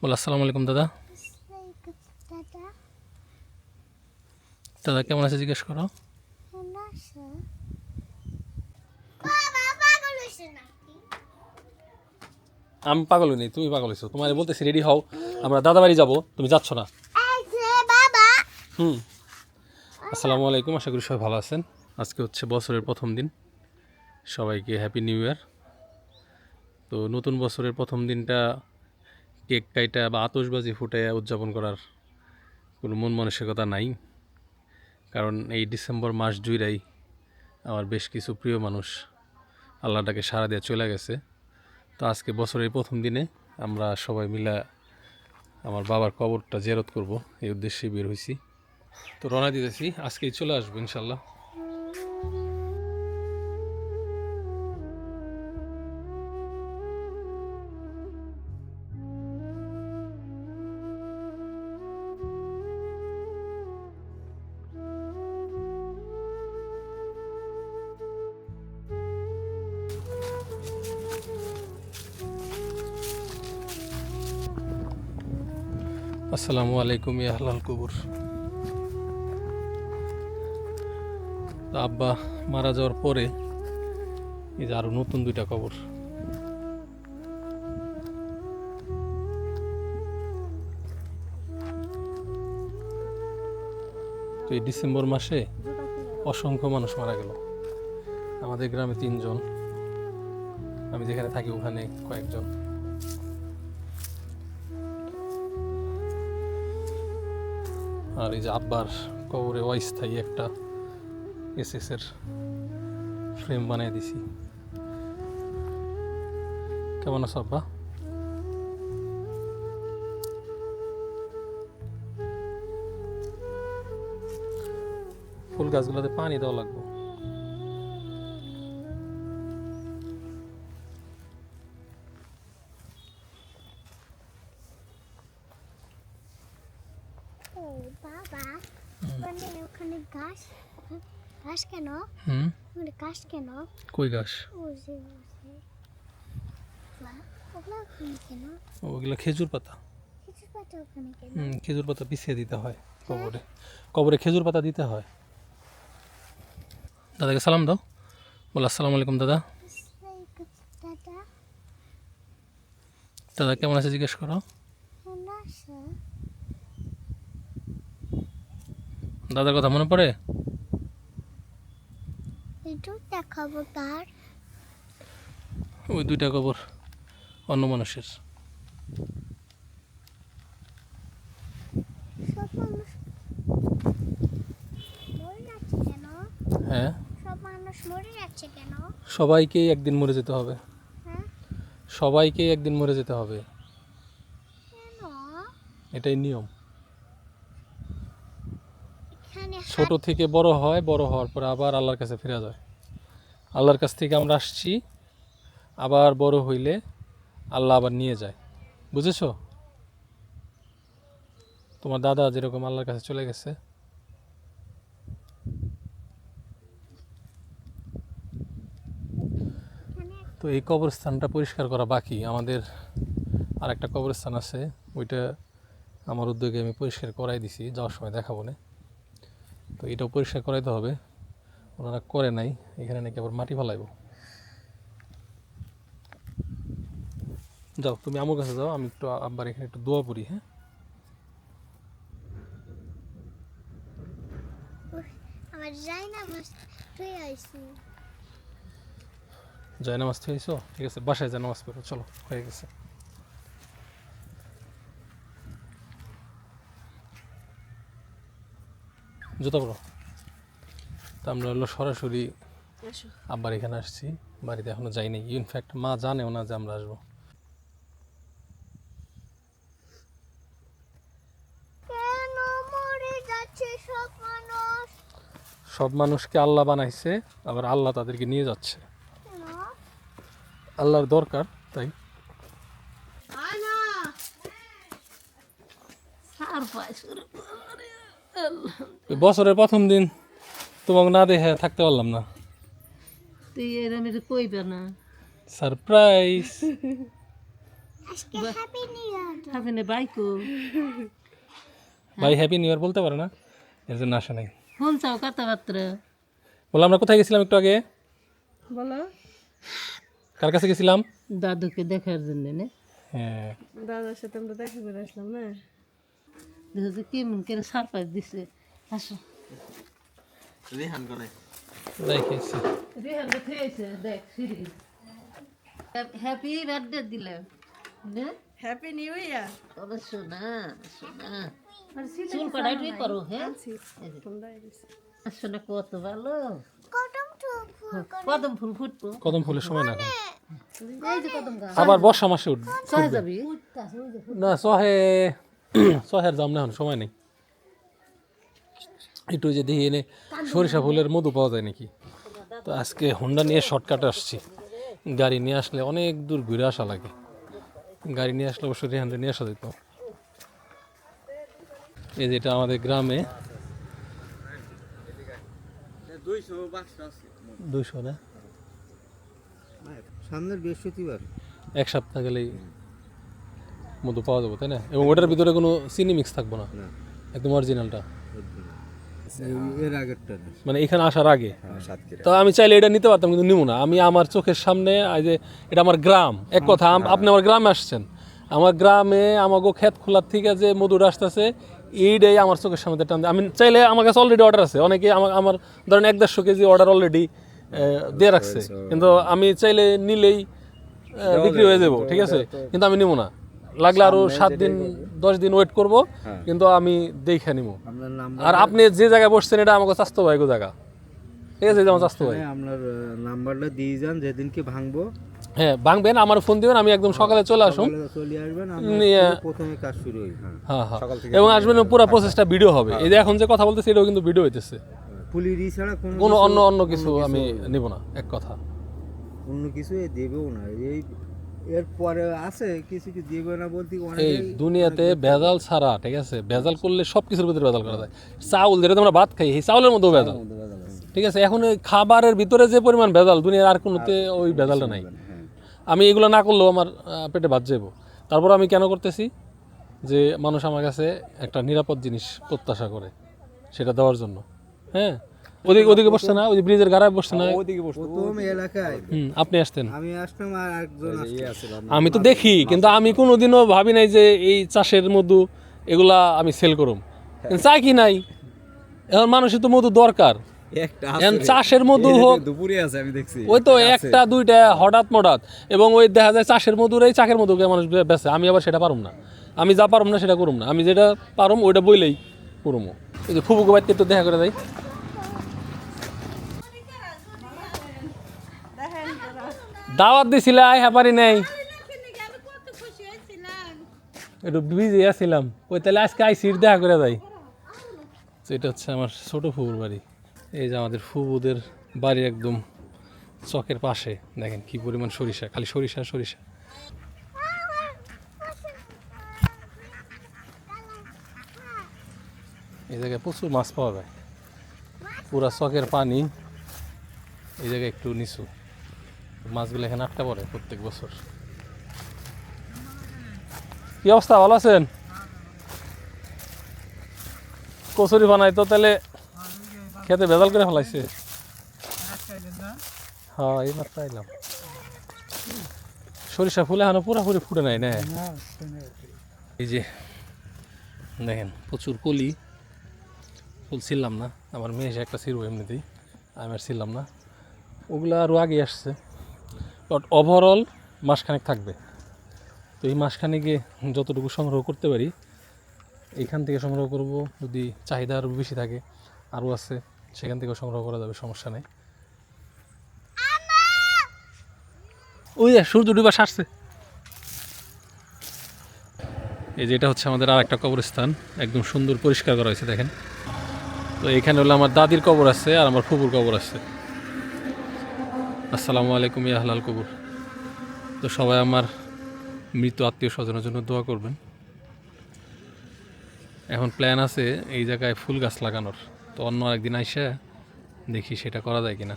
বলো, আসসালামু আলাইকুম, দাদা। দাদা, কেমন আছে, জিজ্ঞেস করো। আমি পাগল নেই, তুমি পাগল হয়েছো। তোমার বলতেছি রেডি হও। আমরা দাদা বাড়ি যাব, তুমি যাচ্ছ না। হুম। আসসালামু আলাইকুম, আশা করি সবাই ভালো আছেন। আজকে হচ্ছে বছরের প্রথম দিন। সবাইকে হ্যাপি নিউ ইয়ার তো নতুন বছরের প্রথম দিনটা কেক কাইটা বা আতসবাজি ফুটে উদযাপন করার কোনো মন মানসিকতা নাই। কারণ এই ডিসেম্বর মাস জুড়াই আমার বেশ কিছু প্রিয় মানুষ আল্লাহটাকে সারা দিয়ে চলে গেছে। তো আজকে বছরের প্রথম দিনে আমরা সবাই মিলে আমার বাবার কবরটা জেরত করব, এই উদ্দেশ্যে বের হয়েছি তো রওনা দিতেছি, আজকেই চলে আসব ইনশাল্লাহ। আসসালামু আলাইকুম ইয়া হালাল কবুর। আব্বা মারা যাওয়ার পরে এই যে আরও নতুন দুইটা কবর। তো এই ডিসেম্বর মাসে অসংখ্য মানুষ মারা গেল। আমাদের গ্রামে তিনজন, আমি যেখানে থাকি ওখানে কয়েকজন। আর এই যে আব্বার কবরে অস্থায়ী একটা এসএসের ফ্রেম বানিয়ে দিছি। কেমন আছো আব্বা? ফুল গাছগুলোতে পানি দেওয়া লাগবে। ঘাস ঘাস কেন? হুম? ঘাস কেন? কই গাছ বা, ওগুলো খেজুর পাতা। খেজুর পাতা পিছিয়ে দিতে হয় কবরে। কবরে খেজুর পাতা দিতে হয়। দাদাকে সালাম দাও। বলো আসসালামু আলাইকুম দাদা। দাদা। দাদা কেমন আছে জিজ্ঞেস করো কেমন আছো দাদার কথা মনে পড়ে? একটু দেখাবো তার। ওই দুইটা কবর অন্য মানুষের। হ্যাঁ? কেন? সবাইকেই একদিন মরে যেতে হবে। হ্যাঁ? সবাইকেই একদিন মরে যেতে হবে। এটাই নিয়ম এখানে ছোট থেকে বড় হয়, বড় হওয়ার পরে আবার আল্লাহর কাছে ফিরে যায়। আল্লাহর কাছ থেকে আমরা আসছি, আবার বড় হইলে আল্লাহ আবার নিয়ে যায়। বুঝেছ? তোমার দাদা যেরকম আল্লাহর কাছে চলে গেছে। তো এই কবরস্থানটা পরিষ্কার করা বাকি। আমাদের আর একটা কবরস্থান আছে, ওইটা আমার উদ্যোগে আমি পরিষ্কার করাই দিছি, যাওয়ার সময় দেখাবো না। তো এটাও পরিষ্কার করাইতে হবে। ওনারা করে নাই এখানে নাকি আবার মাটি ফেলাইব। যাও তুমি আমার কাছে যাও আমি একটু আব্বার এখানে একটু দোয়া পড়ি হ্যাঁ? জয় নামাজ খেয়েছো ঠিক আছে বাসায় যায় নামাজ পড়ো চলো হয়ে গেছে। জুতা পড়ো তা আমরা হলো সরাসরি আব্বার এখানে আসছি। বাড়িতে এখনও যাইনি। ইনফ্যাক্ট মা জানেও না যে আমরা আসব। সব মানুষকে আল্লাহ বানাইছে আবার আল্লাহ তাদেরকে নিয়ে যাচ্ছে। আল্লাহর দরকার তাই। বছরের প্রথম দিন তোমাকে না দেখে থাকতে পারলাম না। তুই এরম এটা কইবে না। সারপ্রাইজ আজকে হ্যাপি নিউ বাইকো ভাই হ্যাপি নিউ ইয়ার বলতে পারে না? এর জন্য আসে নাই। ফোন চাও কথাবার্তা? বললাম আমরা কোথায় গেছিলাম একটু আগে? বলো। কার কাছে গেছিলাম? দাদুকে দেখার জন্য হ্যাঁ। দাদার সাথে আমরা দেখা করে আসলাম না? দেখো যে কেমন করে সারপ্রাইজ দিছে। আসো। দেখেছি রেহান খেয়েছে দেখ সিঁড়ি। হ্যাপি বার্থডে দিলাম না। হ্যাপি নিউ ইয়ার তবে শোনা শোনা চুল কাটাই তুই করো হ্যাঁ। শোনা কত ভালো। কদম ফুল কদম। ফুল ফুটবো। কদম ফুলের সময় না আবার বর্ষা মাসে উঠবে না সহে সহের দাম না সময় নেই। একটু যে দেখি এনে সরিষা ফুলের মধু পাওয়া যায় নাকি? তো আজকে হোন্ডা নিয়ে শর্টকাটে আসছি। গাড়ি নিয়ে আসলে অনেক দূর ঘুরে আসা লাগে। গাড়ি নিয়ে আসলে অবশ্যই রেহানরে নিয়ে আসা যেত। এই যেটা আমাদের গ্রামে। দুইশো না? সামনের বৃহস্পতিবার। এক সপ্তাহ গেলেই মধু পাওয়া যাবে তাই না? এবং ওটার ভিতরে কোনো চিনি মিক্স থাকব না? একদম অরিজিনালটা এর আগেরটা মানে এখানে আসার আগে। সাতক্ষীরা তো আমি চাইলে এটা নিতে পারতাম কিন্তু নিব না। আমি আমার চোখের সামনে এই যে এটা আমার গ্রাম। এক কথা আপনি আমার গ্রামে আসছেন। আমার গ্রামে আমাকে ক্ষেত খোলার থেকে যে মধুর আসতেছে এইটাই আমার চোখের সামনে টান আমি চাইলে আমার কাছে অলরেডি অর্ডার আছে। অনেকে আমার আমার ধরেন এক দেড়শো কেজি অর্ডার অলরেডি দিয়ে রাখছে। কিন্তু আমি চাইলে নিলেই বিক্রি হয়ে যাব ঠিক আছে? কিন্তু আমি নিব না। লাগলে আরও সাত দিন দশ দিন ওয়েট করব কিন্তু আমি দেখে নিব। আর আপনি যে জায়গায় বসছেন এটা আমাকে স্বাস্থ্য ভাই জায়গা। ঠিক আছে আমার ভাই। আপনার নাম্বারটা দিয়ে যান যেদিনকে ভাঙবো। হ্যাঁ ভাঙবেন আমার ফোন দিবেন আমি একদম সকালে চলে আসুন। চলে আসবেন প্রথমে কাজ শুরু হই হ্যাঁ। হ্যাঁ হ্যাঁ। এবং আসবেন পুরো প্রসেসটা ভিডিও হবে। এই যে এখন যে কথা বলতেছি এটাও কিন্তু ভিডিও হইতেছে। পুলিরি ছাড়া কোনো কোনো অন্য অন্য কিছু আমি নিব না এক কথা। অন্য কিছু দেবেও না। এই এর পরে আছে কিছু কি দেবে না বলতে এই দুনিয়াতে ভেজাল ছাড়া ঠিক আছে? ভেজাল করলে সব কিছুর ভিতরে ভেজাল করা যায়। চাউল যেটা আমরা ভাত খাই এই চাউলের মধ্যেও ভেজাল। ঠিক আছে? এখন ওই খাবারের ভিতরে যে পরিমাণ ভেজাল দুনিয়ার আর কোনোতে ওই ভেজালটা নাই। হ্যাঁ। আমি এগুলো না করলেও আমার পেটে ভাত যাব তারপর আমি কেন করতেছি? যে মানুষ আমার কাছে একটা নিরাপদ জিনিস প্রত্যাশা করে সেটা দেওয়ার জন্য। হ্যাঁ? ওদিকে ওদিকে বসছে না? ওই ব্রিজের গাড়ায় বসছে না? প্রথম এলাকায়। হুম আপনি আসতেন। আমি আসলাম আর একজন আমি তো দেখি কিন্তু আমি কোনোদিনও ভাবি নাই যে এই চাষের মধু এগুলা আমি সেল করুম। চাই কি নাই? এখন মানুষের তো মধু দরকার। চাষের মধু হোক দুপুরে আছে আমি দেখছি। ওই তো একটা দুইটা হঠাৎ মঠাৎ। এবং ওই দেখা যায় চাষের মধুর এই চাকের মধুকে মানুষ বে- বেচে। আমি আবার সেটা পারুম না। আমি যা পারুম না সেটা করুম না। আমি যেটা পারুম ওইটা বইলেই করুম। এই যে ফুবুকে বাড়িতে একটু দেখা করে দেয় দাওয়াত দিছিলে আই হ্যাপারি নেই। একটু বিজি আছিলাম। ওই তাহলে আজকে আই সিট দেখা করে যাই। তো এটা হচ্ছে আমার ছোট ফুবুর বাড়ি। এই যে আমাদের ফুবুদের বাড়ি একদম চকের পাশে। দেখেন কি পরিমাণ সরিষা, খালি সরিষা সরিষা। এই জায়গায় প্রচুর মাছ পাওয়া যায়। পুরা চকের পানি। এই জায়গায় একটু নিচু। মাছগুলো এখানে আটকা পড়ে প্রত্যেক বছর। কি অবস্থা? ভালো আছেন? কচুরি বানাই তো, তাহলে খেতে ভেজাল করে ফেলাইছে। হ্যাঁ সরিষা ফুলে এখনও পুরাপুরি ফুটে নাই, না? এই যে, দেখেন, প্রচুর কলি। ফুল ছিলাম না, আমার মেয়ে একটা ছিড়ব এমনিতেই। আমি আর ছিলাম না। ওগুলো আরও আগে আসছে। বাট ওভারঅল মাসখানেক থাকবে। তো এই মাসখানেকে যতটুকু সংগ্রহ করতে পারি এইখান থেকে সংগ্রহ করব যদি চাহিদা আরও বেশি থাকে, আরও আছে, সেখান থেকেও সংগ্রহ করা যাবে, সমস্যা নেই। ওই সূর্য ডুবা সারছে। এই যে এটা হচ্ছে আমাদের আর একটা কবরস্থান, একদম সুন্দর পরিষ্কার করা হয়েছে, দেখেন। তো এখানে হলো আমার দাদির কবর আছে আর আমার ফুপুর কবর আছে। আসসালামু আলাইকুম ইয়াহলাল কবুর। তো সবাই আমার মৃত আত্মীয় স্বজনের জন্য দোয়া করবেন। এখন প্ল্যান আছে এই জায়গায় ফুল গাছ লাগানোর। তো অন্য একদিন আইসা দেখি সেটা করা যায় কিনা।